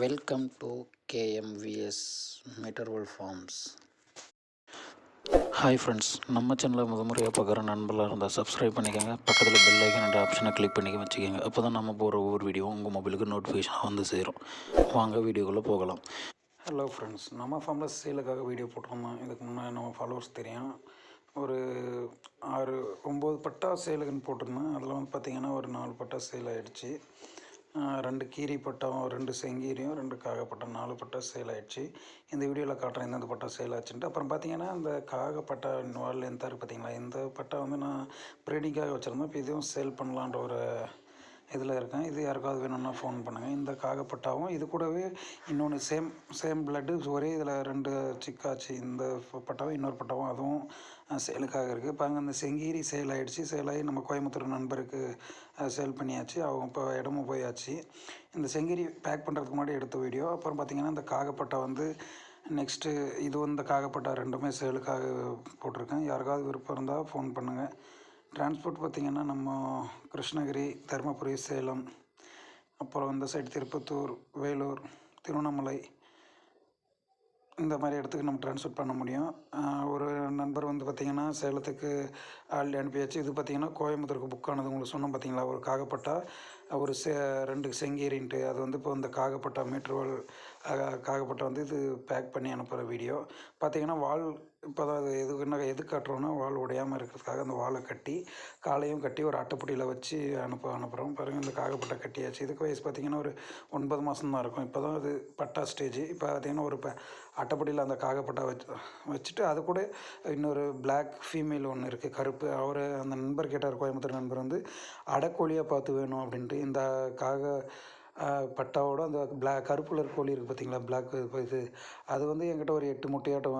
Welcome to KMVS மெட்டர்வல் farms hi friends நம்ம சேனலை முத முறையாக பார்க்குற நண்பர்களாக இருந்தால் சப்ஸ்கிரைப் பண்ணிக்கோங்க. பக்கத்தில் பெல் ஐக்கன் ஆப்ஷனை கிளிக் பண்ணி வச்சுக்கோங்க. அப்போ தான் நம்ம போகிற ஒவ்வொரு வீடியோ உங்கள் மொபைலுக்கு நோட்டிஃபிகேஷன் வந்து சேரும். வாங்க வீடியோக்குள்ளே போகலாம். ஹலோ ஃப்ரெண்ட்ஸ் நம்ம ஃபார்மில் சேலுக்காக வீடியோ போட்டிருந்தோம். இதுக்கு முன்னாடி நம்ம ஃபாலோவர்ஸ் தெரியும். ஒரு ஆறு ஒம்பது பட்டா சேலுக்குன்னு போட்டிருந்தேன். அதில் வந்து பார்த்திங்கன்னா ஒரு நாலு பட்டா சேல் ஆகிடுச்சு ரெண்டு கீரி பட்டம் ரெண்டு செங்கீரியும் ரெண்டு காகப்பட்டம் நாலு பட்டம் சேல் ஆகிடுச்சு இந்த வீடியோவில் காட்டுறேன் எந்தெந்த பட்டம் சேல் ஆச்சுன்ட்டு அப்புறம் பார்த்தீங்கன்னா இந்த காகப்பட்டம் வால் எந்த இருக்குது பார்த்தீங்களா இந்த பட்டம் வந்து நான் ப்ரீடிங்காக வச்சுருந்தேன். இப்போ இதுவும் சேல் பண்ணலான்ற ஒரு இதில் இருக்கேன். இது யாருக்காவது வேணும்னா ஃபோன் பண்ணுங்கள் இந்த காகப்பட்டாவும் இது கூடவே இன்னொன்று சேம் சேம் பிளட்டு ஒரே இதில் ரெண்டு சிக்காச்சு. இந்த பட்டாவும் இன்னொரு பட்டாவும் அதுவும் சேலுக்காக இருக்குது பாருங்க இந்த செங்கீரி சேல் ஆகிடுச்சு சேல் ஆகி நம்ம கோயம்புத்தூர் நண்பருக்கு சேல் பண்ணியாச்சு. அவங்க இப்போ இடமும் போயாச்சு. இந்த செங்கீரி பேக் பண்ணுறதுக்கு முன்னாடி எடுத்த வீடியோ அப்புறம் பார்த்திங்கன்னா இந்த காகப்பட்டா வந்து நெக்ஸ்ட்டு இது இந்த காகப்பட்டா ரெண்டுமே சேலுக்காக போட்டிருக்கேன். யாருக்காவது விருப்பம் இருந்தால் ஃபோன் பண்ணுங்கள் டிரான்ஸ்போர்ட் பார்த்திங்கன்னா நம்ம கிருஷ்ணகிரி தருமபுரி சேலம் அப்புறம் இந்த சைடு திருப்பத்தூர் வேலூர் திருவண்ணாமலை இந்த மாதிரி இடத்துக்கு நம்ம ட்ரான்ஸ்போர்ட் பண்ண முடியும். ஒரு நண்பர் வந்து பார்த்திங்கன்னா சேலத்துக்கு ஆள் அனுப்பியாச்சு. இது பார்த்திங்கன்னா கோயம்புத்தூருக்கு புக் ஆனது உங்களுக்கு சொன்னோம் பார்த்தீங்களா? ஒரு காகப்பட்டா. ஒரு செ ரெண்டு செங்கீரின்ட்டு அது வந்து இப்போ இந்த காகப்பட்டா மீட்டர்வால் காகப்பட்டா வந்து இது பேக் பண்ணி அனுப்புகிற வீடியோ பார்த்திங்கன்னா வால் இப்போ தான் அது எதுக்கு என்ன எது காட்டுறோன்னா வால் உடையாமல் இருக்கிறதுக்காக அந்த வாலை கட்டி காலையும் கட்டி ஒரு அட்டைப்பொடியில் வச்சு அனுப்ப அனுப்புகிறோம் பாருங்கள் இந்த காகப்பட்டா கட்டியாச்சு. இதுக்கு வயசு பார்த்திங்கன்னா ஒரு ஒன்பது மாதம் தான் இருக்கும். இப்போ தான் அது பட்டா ஸ்டேஜ் இப்போ பார்த்திங்கன்னா ஒரு இப்போ அட்டைப்பொடியில் அந்த காகப்பட்டா வச்சு வச்சுட்டு அது கூட இன்னொரு பிளாக் ஃபீமேல் ஒன்று இருக்குது கருப்பு. அவர் அந்த நண்பர் கேட்டார் கோயம்புத்தூர் நண்பர் வந்து அடக்கோழியாக பார்த்து வேணும் அப்படின்ட்டு. இந்த காக பட்டாவோட அந்த பிளாக் கருப்பு கலர் கோழி இருக்குது பார்த்தீங்களா பிளாக் இது. அது வந்து என்கிட்ட ஒரு எட்டு முட்டையாட்டம்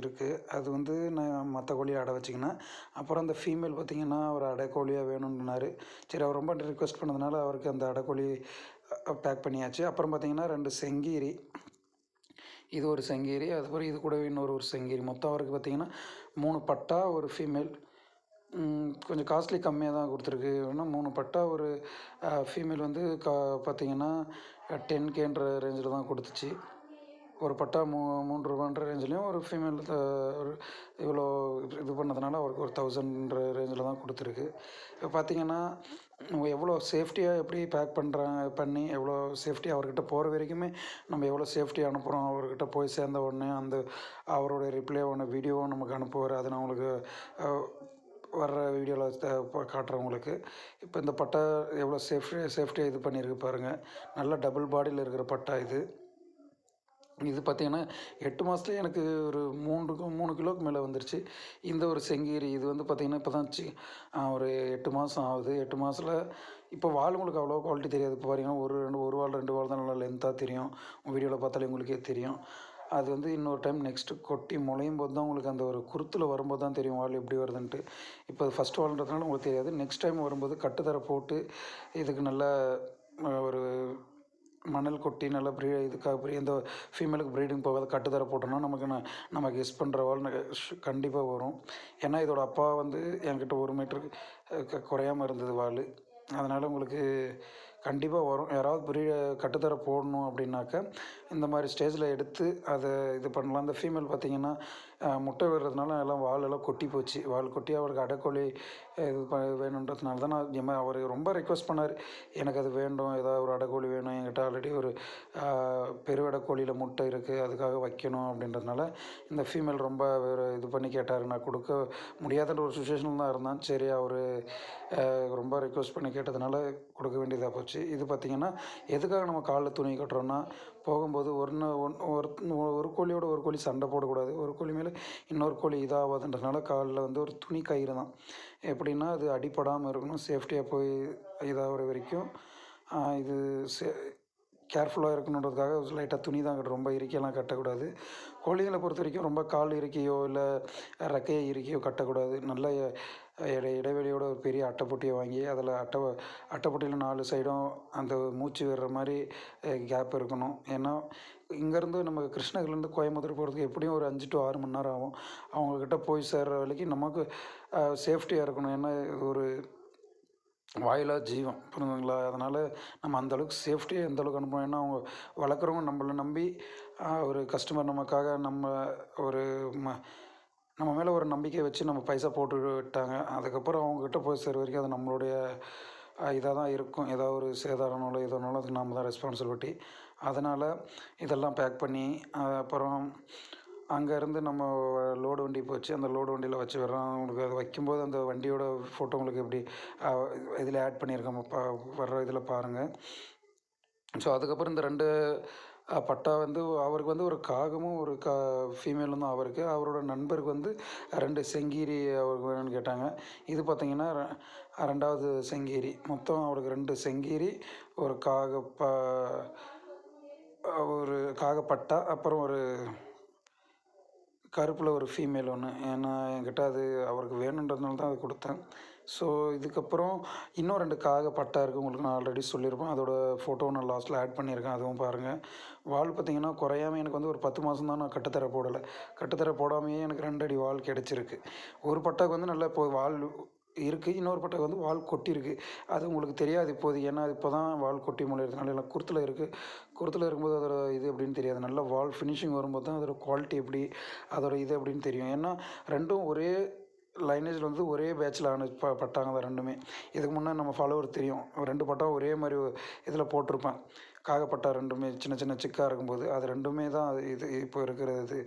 இருக்குது அது வந்து நான் மற்ற கோழியை அடை வச்சிக்கினேன். அப்புறம் அந்த ஃபீமேல் பார்த்திங்கன்னா ஒரு அடைக்கோழியாக வேணும்னாரு சரி அவர் ரொம்ப ரிக்வெஸ்ட் பண்ணதுனால அவருக்கு அந்த அடைக்கோழி பேக் பண்ணியாச்சு. அப்புறம் பார்த்திங்கன்னா ரெண்டு செங்கீரி. இது ஒரு செங்கீரி. அதுக்கப்புறம் இது கூடவே இன்னொரு ஒரு செங்கீரி. மொத்தம் அவருக்கு பார்த்திங்கன்னா மூணு பட்டா ஒரு ஃபீமேல் கொஞ்சம் காஸ்ட்லி கம்மியாக தான் கொடுத்துருக்கு. ஏன்னா மூணு பட்டா ஒரு ஃபீமேல் வந்து கா பார்த்தீங்கன்னா டென் கேன்ற ரேஞ்சில் தான் கொடுத்துச்சு. ஒரு பட்டா மூ மூன்று ரூபான்ற ரேஞ்சிலையும் ஒரு ஃபீமேல் ஒரு இவ்வளோ இது பண்ணதுனால அவருக்கு ஒரு தௌசண்ட்ன்ற ரேஞ்சில் தான் கொடுத்துருக்கு. இப்போ பார்த்திங்கன்னா எவ்வளோ சேஃப்டியாக எப்படி பேக் பண்ணுறாங்க பண்ணி எவ்வளோ சேஃப்டியாக அவர்கிட்ட போகிற வரைக்குமே நம்ம எவ்வளோ சேஃப்டியாக அனுப்புகிறோம் அவர்கிட்ட போய் சேர்ந்த உடனே அந்த அவரோட ரிப்ளை ஒன்று வீடியோவும் நமக்கு அனுப்புவார். அது நான் உங்களுக்கு வர்ற வீடியோவில் காட்டுறவங்களுக்கு இப்போ இந்த பட்டா எவ்வளோ சேஃப்டி சேஃப்டியாக இது பண்ணியிருக்கு பாருங்கள் நல்ல டபுள் பாடியில் இருக்கிற பட்டா இது. இது பார்த்திங்கன்னா எட்டு மாதத்துல எனக்கு ஒரு மூன்று மூணு கிலோக்கு மேலே வந்துருச்சு. இந்த ஒரு செங்கீரி இது வந்து பார்த்திங்கன்னா இப்போ தான் சி ஒரு எட்டு மாதம் ஆகுது. எட்டு மாதத்தில் இப்போ வாளுங்களுக்கு அவ்வளோ குவாலிட்டி தெரியாது. இப்போ பாருங்கன்னா ஒரு ரெண்டு ஒரு வால் ரெண்டு வால் தான் நல்லா லென்த்தாக தெரியும். வீடியோவில் பார்த்தாலே உங்களுக்கே தெரியும். அது வந்து இன்னொரு டைம் நெக்ஸ்ட்டு கொட்டி முளையும் போது தான் உங்களுக்கு அந்த ஒரு குருத்தில் வரும்போது தான் தெரியும் வால் எப்படி வருதுன்ட்டு. இப்போ அது ஃபஸ்ட் வால்ன்றதுனால உங்களுக்கு தெரியாது. நெக்ஸ்ட் டைம் வரும்போது கட்டுத்தர போட்டு இதுக்கு நல்லா ஒரு மணல் கொட்டி நல்லா ப்ரீ இதுக்காக எந்த ஃபீமேலுக்கு ப்ரீடிங் போகாத கட்டுத்தர போட்டோம்னா நமக்கு நான் நம்ம கெஸ் பண்ணுற வால் கண்டிப்பாக வரும். ஏன்னா இதோட அப்பா வந்து என்கிட்ட ஒரு மீட்டருக்கு குறையாமல் இருந்தது வால் அதனால் உங்களுக்கு கண்டிப்பாக வரும். யாராவது பெரிய கட்டுத்தர போடணும் அப்படின்னாக்க இந்த மாதிரி ஸ்டேஜில் எடுத்து அதை இது பண்ணலாம். இந்த ஃபீமேல் பார்த்திங்கன்னா முட்டை விடுறதுனால எல்லாம் வால் எல்லாம் கொட்டி போச்சு. வால் கொட்டி அவருக்கு அடைக்கோழி இது ப வேணுன்றதுனால தான் நான் எம்ம அவர் ரொம்ப ரெக்வஸ்ட் பண்ணார். எனக்கு அது வேண்டும். ஏதாவது ஒரு அடைக்கோழி வேணும். என்கிட்ட ஆல்ரெடி ஒரு பெருவடைக்கோழியில் முட்டை இருக்குது அதுக்காக வைக்கணும் அப்படின்றதுனால இந்த ஃபீமேல் ரொம்ப இது பண்ணி கேட்டார். நான் கொடுக்க முடியாதுன்ற ஒரு சுச்சுவேஷனில் தான் இருந்தான். சரி அவர் ரொம்ப ரெக்வஸ்ட் பண்ணி கேட்டதுனால கொடுக்க வேண்டியதாக போச்சு. இது பார்த்திங்கன்னா எதுக்காக நம்ம காலில் துணி கட்டுறோன்னா போகும்போது ஒன்று ஒன் ஒரு ஒரு கோழியோட ஒரு கோழி சண்டை போடக்கூடாது. ஒரு கோழி மேலே இன்னொரு கோழி இதாகாதுன்றதுனால காலில் வந்து ஒரு துணி கயிறு தான். எப்படின்னா அது அடிப்படாமல் இருக்கணும். சேஃப்டியாக போய் இதாகிற வரைக்கும் இது சே கேர்ஃபுல்லாக இருக்கணுன்றதுக்காக லைட்டாக துணி தான் கட்ட ரொம்ப இறுக்கியெல்லாம் கட்டக்கூடாது. கோழிகளை பொறுத்த வரைக்கும் ரொம்ப கால் இறுக்கியோ இல்லை ரெக்கையை இறுக்கியோ கட்டக்கூடாது. நல்ல இடை இடைவெளியோட ஒரு பெரிய அட்டைப்பொட்டியை வாங்கி அதில் அட்டை அட்டைப்பொட்டியில் நாலு சைடும் அந்த மூச்சு விடுற மாதிரி கேப் இருக்கணும். ஏன்னா இங்கேருந்து நம்ம கிருஷ்ணகிரிலேருந்து கோயம்புத்தூர் போகிறதுக்கு எப்படியும் ஒரு அஞ்சு டு ஆறு மணி நேரம் ஆகும். அவங்கக்கிட்ட போய் சேர்கிற வரைக்கும் நமக்கு சேஃப்டியாக இருக்கணும். ஏன்னா ஒரு வாயிலா ஜீவம் புரிஞ்சுங்களா அதனால் நம்ம அந்த அளவுக்கு சேஃப்டியாக எந்தளவுக்கு அனுப்பணும்? ஏன்னா அவங்க வளர்க்குறவங்க நம்மளை நம்பி ஒரு கஸ்டமர் நமக்காக நம்ம ஒரு ம நம்ம மேலே ஒரு நம்பிக்கை வச்சு நம்ம பைசா போட்டு விட்டாங்க அதுக்கப்புறம் அவங்கக்கிட்ட போய் சேர வரைக்கும் அது நம்மளுடைய இதாக தான் இருக்கும். ஏதாவது ஒரு சேதாரனாலும் எதுனாலும் அதுக்கு நம்ம தான் ரெஸ்பான்சிபிலிட்டி அதனால் இதெல்லாம் பேக் பண்ணி அப்புறம் அங்கேருந்து நம்ம லோடு வண்டி போச்சு. அந்த லோடு வண்டியில் வச்சு வர்றோம் உங்களுக்கு அது வைக்கும்போது அந்த வண்டியோட ஃபோட்டோ உங்களுக்கு எப்படி இதில் ஆட் பண்ணியிருக்கோம். பா வர்ற இதில் பாருங்கள் ஸோ அதுக்கப்புறம் இந்த ரெண்டு பட்டா வந்து அவருக்கு வந்து ஒரு காகமும் ஒரு கா ஃபீமேலும் தான் அவருக்கு. அவரோட நண்பருக்கு வந்து ரெண்டு செங்கீரி அவருக்கு வேணும்னு கேட்டாங்க. இது பார்த்திங்கன்னா ரெண்டாவது செங்கீரி. மொத்தம் அவருக்கு ரெண்டு செங்கீரி ஒரு காக ப ஒரு காகப்பட்டா அப்புறம் ஒரு கருப்பில் ஒரு ஃபீமேல் ஒன்று ஏன்னா என்கிட்ட அது அவருக்கு வேணுன்றதுனால தான் அது கொடுத்தேன். ஸோ இதுக்கப்புறம் இன்னும் ரெண்டு காக பட்டா இருக்குது உங்களுக்கு நான் ஆல்ரெடி சொல்லியிருப்பேன். அதோட ஃபோட்டோ நான் லாஸ்ட்டில் ஆட் பண்ணியிருக்கேன். அதுவும் பாருங்கள் வால் பார்த்தீங்கன்னா குறையாம எனக்கு வந்து ஒரு பத்து மாதம் தான் நான் கட்டுத்தர போடலை. கட்டுத்தர போடாமையே எனக்கு ரெண்டு அடி வால் கிடச்சிருக்கு. ஒரு பட்டாக்கு வந்து நல்லா இப்போ வால் இருக்குது இன்னொரு பட்டை வந்து வால் கொட்டியிருக்கு அது உங்களுக்கு தெரியாது இப்போது. ஏன்னா இப்போ தான் வால் கொட்டி முளையிறதுனால எல்லாம் குருத்தில் இருக்குது குருத்தில் இருக்கும்போது அதோட இது அப்படின்னு தெரியாது. நல்ல வால் ஃபினிஷிங் வரும்போது தான் அதோட குவாலிட்டி எப்படி அதோட இது அப்படின்னு தெரியும். ஏன்னா ரெண்டும் ஒரே லைனேஜில் வந்து ஒரே பேட்சில் ஆன ப பட்டாங்க தான் ரெண்டுமே. இதுக்கு முன்னே நம்ம ஃபாலோவர் தெரியும். ரெண்டு பட்டம் ஒரே மாதிரி இதில் போட்டிருப்பேன். காகப்பட்டா ரெண்டுமே சின்ன சின்ன சிக்காக இருக்கும்போது அது ரெண்டுமே தான் இது இப்போ இருக்கிறது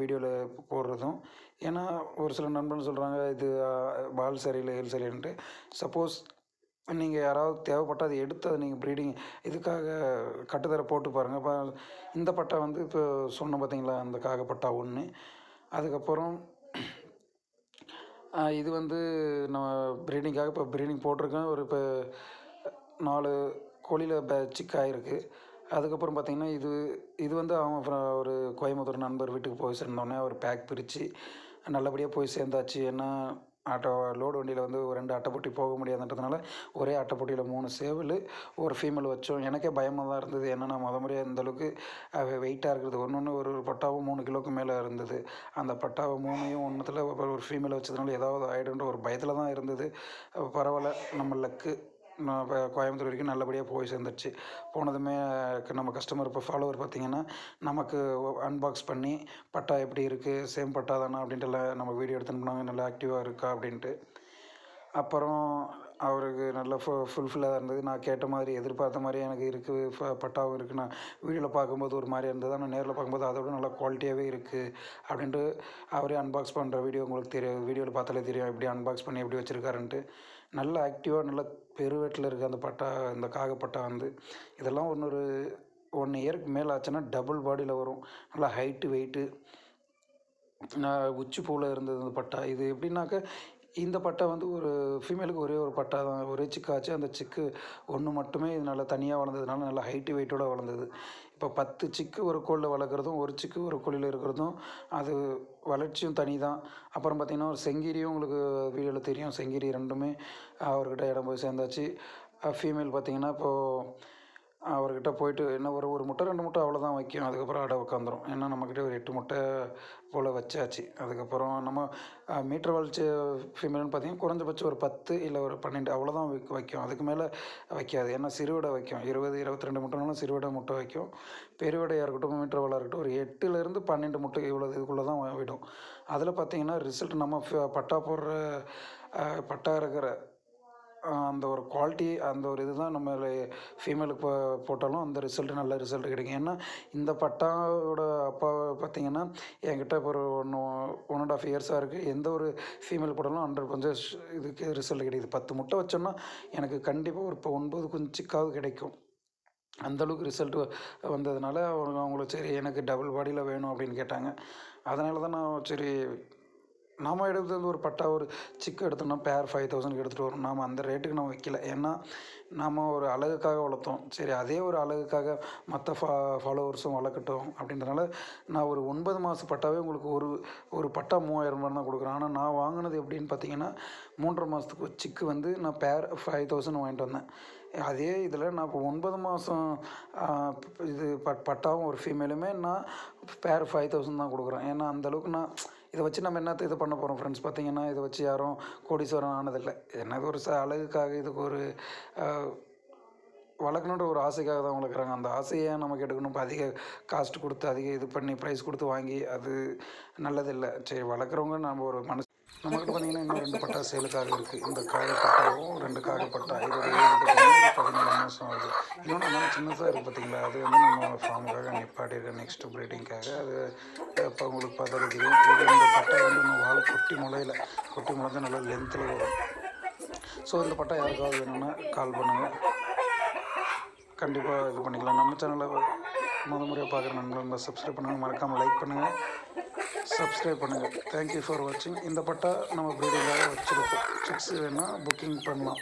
வீடியோவில் போடுறதும். ஏன்னா ஒரு சில நண்பர்கள் சொல்கிறாங்க இது பால் சரியில்லை ஏல் சரியில்லைன்ட்டு. சப்போஸ் நீங்கள் யாராவது தேவைப்பட்டால் அதை எடுத்து அதை நீங்கள் ப்ரீடிங் இதுக்காக கட்டுத்தர போட்டு பாருங்கள் இப்போ இந்த பட்டா வந்து இப்போ சொன்ன பார்த்தீங்களா அந்த காகப்பட்டா ஒன்று அதுக்கப்புறம் இது வந்து நம்ம ப்ரீடிங்காக இப்போ ப்ரீடிங் போட்டிருக்கேன் ஒரு இப்போ நாலு கோழியில் இப்போ சிக்காயிருக்கு அதுக்கப்புறம் பார்த்திங்கன்னா இது இது வந்து அவன் அப்புறம் ஒரு கோயம்புத்தூர் நண்பர் வீட்டுக்கு போய் சேர்ந்தோடனே அவர் பேக் பிரித்து நல்லபடியாக போய் சேர்ந்தாச்சு. ஏன்னா ஆட்டோ லோடு வண்டியில் வந்து ஒரு ரெண்டு அட்டைப்பொட்டி போக முடியாதுன்றதுனால ஒரே அட்டைப்பொட்டியில் மூணு சேவல் ஒரு ஃபீமேல் வச்சோம். எனக்கே பயமாக தான் இருந்தது. ஏன்னா நான் முத முறையாக இந்த அளவுக்கு வெயிட்டாக இருக்கிறது. ஒன்று ஒன்று ஒரு ஒரு பட்டாவும் மூணு கிலோக்கு மேலே இருந்தது. அந்த பட்டாவை மூணையும் ஒன்றுத்தில் ஒரு ஃபீமேல் வச்சதுனால ஏதாவது ஆகிடுன்ற ஒரு பயத்தில் தான் இருந்தது. பரவாயில்ல நம்ம லக்கு நான் இப்போ கோயம்புத்தூர் வரைக்கும் நல்லபடியாக போய் சேர்ந்துருச்சு. போனதுமே நம்ம கஸ்டமர் இப்போ ஃபாலோவர் பார்த்தீங்கன்னா நமக்கு அன்பாக்ஸ் பண்ணி பட்டா எப்படி இருக்குது சேம் பட்டா தானே அப்படின்ட்டு எல்லாம் நம்ம வீடியோ எடுத்துன்னு போனாங்க நல்லா ஆக்டிவாக இருக்கா அப்படின்ட்டு. அப்புறம் அவருக்கு நல்ல ஃபு ஃபுல்ஃபில்லாக இருந்தது. நான் கேட்ட மாதிரி எதிர்பார்த்த மாதிரி எனக்கு இருக்குது பட்டாவும் இருக்குது நான் வீடியோவில் பார்க்கும்போது ஒரு மாதிரி இருந்தது. ஆனால் நேரில் பார்க்கும்போது அதை விட நல்லா குவாலிட்டியாகவே இருக்குது அப்படின்ட்டு அவரே அன்பாக்ஸ் பண்ணுற வீடியோ உங்களுக்கு தெரியும் வீடியோவில் பார்த்தாலே தெரியும். எப்படி அன்பாக்ஸ் பண்ணி எப்படி வச்சுருக்காருன்ட்டு. நல்ல ஆக்டிவாக நல்ல பெருவேட்டில் இருக்க அந்த பட்டா இந்த காகப்பட்டா வந்து இதெல்லாம் ஒன்று ஒன் இயருக்கு மேலே ஆச்சுன்னா டபுள் பாடியில் வரும். நல்லா ஹைட்டு வெயிட்டு நான் உச்சி பூவில் இருந்தது அந்த பட்டா. இது எப்படின்னாக்க இந்த பட்டை வந்து ஒரு ஃபீமேலுக்கு ஒரே ஒரு பட்டா தான். ஒரே சிக்காச்சு அந்த சிக்கு ஒன்று மட்டுமே இது நல்லா தனியாக வளர்ந்ததுனால நல்லா ஹைட்டு வெயிட்டோட வளர்ந்தது. இப்போ பத்து சிக்கு ஒரு கோளில் வளர்க்குறதும் ஒரு சிக்கு ஒரு கோழியில் இருக்கிறதும் அது வளர்ச்சியும் தனி தான். அப்புறம் பார்த்திங்கன்னா ஒரு செங்கிரியும் உங்களுக்கு வீடியோவில் தெரியும். செங்கிரி ரெண்டுமே அவர்கிட்ட இடம் போய் சேர்ந்தாச்சு. ஃபீமேல் பார்த்திங்கன்னா இப்போது அவர்கிட்ட போயிட்டு என்ன ஒரு ஒரு முட்டை ரெண்டு முட்டை அவ்வளோதான் வைக்கும் அதுக்கப்புறம் அடை உட்காந்துரும் ஏன்னா நம்மக்கிட்ட ஒரு எட்டு முட்டை போல் வச்சாச்சு. அதுக்கப்புறம் நம்ம மீட்டர் வளர்ச்சி ஃபீமேல்னு பார்த்தீங்கன்னா குறைஞ்சபட்சம் ஒரு பத்து இல்லை ஒரு பன்னெண்டு அவ்வளோதான் வைக்க வைக்கும். அதுக்கு மேலே வைக்காது. ஏன்னா சிறுவிடை வைக்கும். இருபது இருபத்தி ரெண்டு முட்டைனாலும் சிறுவிடை முட்டை வைக்கும். பெருவிடையாக இருக்கட்டும் மீட்டர் வள இருக்கட்டும் ஒரு எட்டுலேருந்து பன்னெண்டு முட்டை இவ்வளோ இதுக்குள்ளே தான் விடும். அதில் பார்த்தீங்கன்னா ரிசல்ட் நம்ம பட்டா போடுற பட்டா இருக்கிற அந்த ஒரு குவாலிட்டி அந்த ஒரு இதுதான் நம்ம ஃபீமேலுக்கு போ போட்டாலும் அந்த ரிசல்ட் நல்ல ரிசல்ட் கிடைக்கும். ஏன்னா இந்த பட்டாவோட அப்பா பார்த்தீங்கன்னா என்கிட்ட இப்போ ஒரு ஒன்று ஒன் அண்ட் ஆஃப் இயர்ஸாக இருக்குது எந்த ஒரு ஃபீமேல் போட்டாலும் ஹண்ட்ரட் கொஞ்சம் இதுக்கு ரிசல்ட் கிடைக்குது. பத்து முட்டை வச்சோன்னா எனக்கு கண்டிப்பாக ஒரு இப்போ ஒன்பது குஞ்சுக்காவது கிடைக்கும். அந்த அளவுக்கு வந்ததுனால அவங்க அவங்களுக்கு சரி எனக்கு டபுள் பாடியில் வேணும் அப்படின்னு கேட்டாங்க. அதனால தான் நான் சரி நாம் எடுத்தது ஒரு பட்டா ஒரு சிக்கு எடுத்தோம்னா பேர் ஃபைவ் தௌசண்ட்க்கு எடுத்துகிட்டு வரோம். நாம் அந்த ரேட்டுக்கு நம்ம வைக்கல. ஏன்னா நாம் ஒரு அழகுக்காக வளர்த்தோம். சரி அதே ஒரு அழகுக்காக மற்ற ஃபா ஃபாலோவர்ஸும் வளர்க்கட்டும் அப்படின்றனால நான் ஒரு ஒன்பது மாத பட்டாவே உங்களுக்கு ஒரு ஒரு பட்டா மூவாயிரம் ரூபாய் தான் கொடுக்குறேன். ஆனால் நான் வாங்கினது எப்படின்னு பார்த்தீங்கன்னா மூன்றரை மாதத்துக்கு ஒரு சிக்கு வந்து நான் பேர் ஃபைவ் தௌசண்ட் வாங்கிட்டு வந்தேன். அதே இதில் நான் இப்போ ஒன்பது மாதம் இது பட் பட்டாவும் ஒரு ஃபீமேலுமே நான் பேர் ஃபைவ் தௌசண்ட் தான் கொடுக்குறேன். ஏன்னா அந்தளவுக்கு நான் இதை வச்சு நம்ம என்னத்தை இது பண்ண போகிறோம் ஃப்ரெண்ட்ஸ் பார்த்தீங்கன்னா இதை வச்சு யாரும் கோடீஸ்வரன் ஆனதில்லை. என்னது ஒரு ச அழகுக்காக இதுக்கு ஒரு வளர்க்கணுன்ற ஒரு ஆசைக்காக தான் வளர்க்குறாங்க. அந்த ஆசையை நமக்கு எடுக்கணும். இப்போ அதிக காஸ்ட் கொடுத்து அதிக இது பண்ணி ப்ரைஸ் கொடுத்து வாங்கி அது நல்லதில்லை. சரி வளர்க்குறவங்க நம்ம ஒரு மனசு நம்மக்கிட்ட பார்த்தீங்கன்னா இன்னும் ரெண்டு பட்டா சேலுக்காக இருக்குது இந்த காகப்பட்டாவும் ரெண்டு காகப்பட்டா இதோட ஏஜ் பதினேழு மாதம் ஆகுது. இன்னொன்று நல்லா சின்னதாக இருக்குது பார்த்தீங்களா அது வந்து நம்ம ஃபார்முக்காக நிப்பாட்டியிருக்கேன் நெக்ஸ்ட் ப்ரீடிங்காக அது இப்போ உங்களுக்கு பார்த்தா தெரியும். இது இந்த பட்டா வந்து நம்ம வாழை கொட்டி முளையில். கொட்டி முளைஞ்சா நல்லா லென்த்தில் வரும். ஸோ இந்த பட்டா யாருக்காவது வேணும்னா கால் பண்ணுங்கள் கண்டிப்பாக இது பண்ணிக்கலாம். நம்ம சேனலை முத முறையாக பார்க்குற நண்பர்கள் சப்ஸ்கிரைப் பண்ணுங்கள் மறக்காமல் லைக் பண்ணுங்கள் சப்ஸ்கிரைப் பண்ணுங்கள் தேங்க்யூ ஃபார் வாட்சிங் இந்த பட்டா நம்ம ப்ரீடிங்காக வச்சுருக்கோம். சிக்ஸ் வேணால் புக்கிங் பண்ணலாம்.